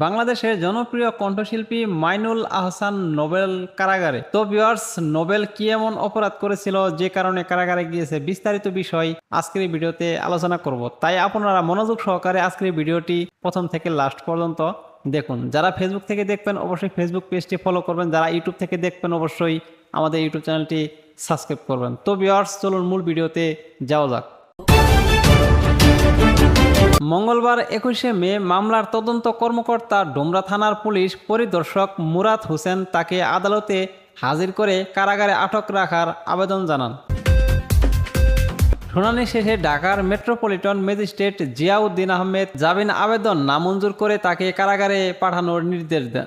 বাংলাদেশের জনপ্রিয় কণ্ঠশিল্পী মাইনুল আহসান নোবেল কারাগারে। তো ভিউয়ার্স নোবেল কি এমন অপরাধ করেছিল যে কারণে কারাগারে গিয়েছে বিস্তারিত বিষয় আজকের ভিডিওতে আলোচনা করব। তাই আপনারা মনোযোগ সহকারে আজকের ভিডিওটি প্রথম থেকে লাস্ট পর্যন্ত দেখুন। যারা ফেসবুক থেকে দেখবেন, অবশ্যই ফেসবুক পেজটি ফলো করবেন। যারা ইউটিউব থেকে দেখবেন, অবশ্যই আমাদের ইউটিউব চ্যানেলটি সাবস্ক্রাইব করবেন। তো ভিউয়ার্স চলুন মূল ভিডিওতে যাওয়া যাক। মঙ্গলবার একুশে মে মামলার তদন্ত কর্মকর্তা ডোমরা থানার পুলিশ পরিদর্শক মুরাদ হোসেন তাকে আদালতে হাজির করে কারাগারে আটক রাখার আবেদন জানান। শুনানি শেষে ঢাকার মেট্রোপলিটন ম্যাজিস্ট্রেট জিয়াউদ্দিন আহমেদ জামিন আবেদন নামঞ্জুর করে তাকে কারাগারে পাঠানোর নির্দেশ দেন।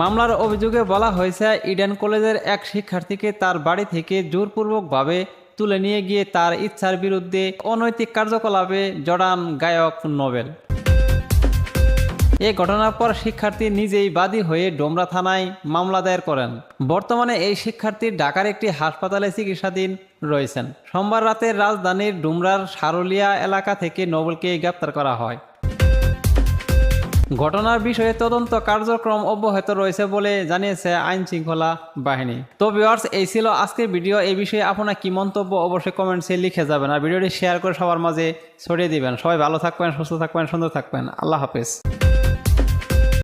মামলার অভিযোগে বলা হয়েছে, ইডেন কলেজের এক শিক্ষার্থীকে তার বাড়ি থেকে জোরপূর্বকভাবে তুলে নিয়ে গিয়ে তার ইচ্ছার বিরুদ্ধে অনৈতিক কার্যকলাপে জড়ান গায়ক নোবেল। এই ঘটনার পর শিক্ষার্থী নিজেই বাদী হয়ে ডোমরা থানায় মামলা দায়ের করেন। বর্তমানে এই শিক্ষার্থী ঢাকার একটি হাসপাতালে চিকিৎসাধীন রয়েছেন। সোমবার রাতে রাজধানীর ডুমরার সারুলিয়া এলাকা থেকে নোবেলকে গ্রেপ্তার করা হয়। ঘটনার বিষয়ে তদন্ত কার্যক্রম অব্যাহত রয়েছে বলে জানিয়েছে আইন শৃঙ্খলা বাহিনী। তো ভিওয়ার্স এই ছিল আজকের ভিডিও এই বিষয়ে আপনার কি মন্তব্য অবশ্যই কমেন্টসে লিখে যাবেন। আর ভিডিওটি শেয়ার করে সবার মাঝে ছড়িয়ে দিবেন। সবাই ভালো থাকবেন, সুস্থ থাকবেন, সুন্দর থাকবেন। আল্লাহ হাফেজ।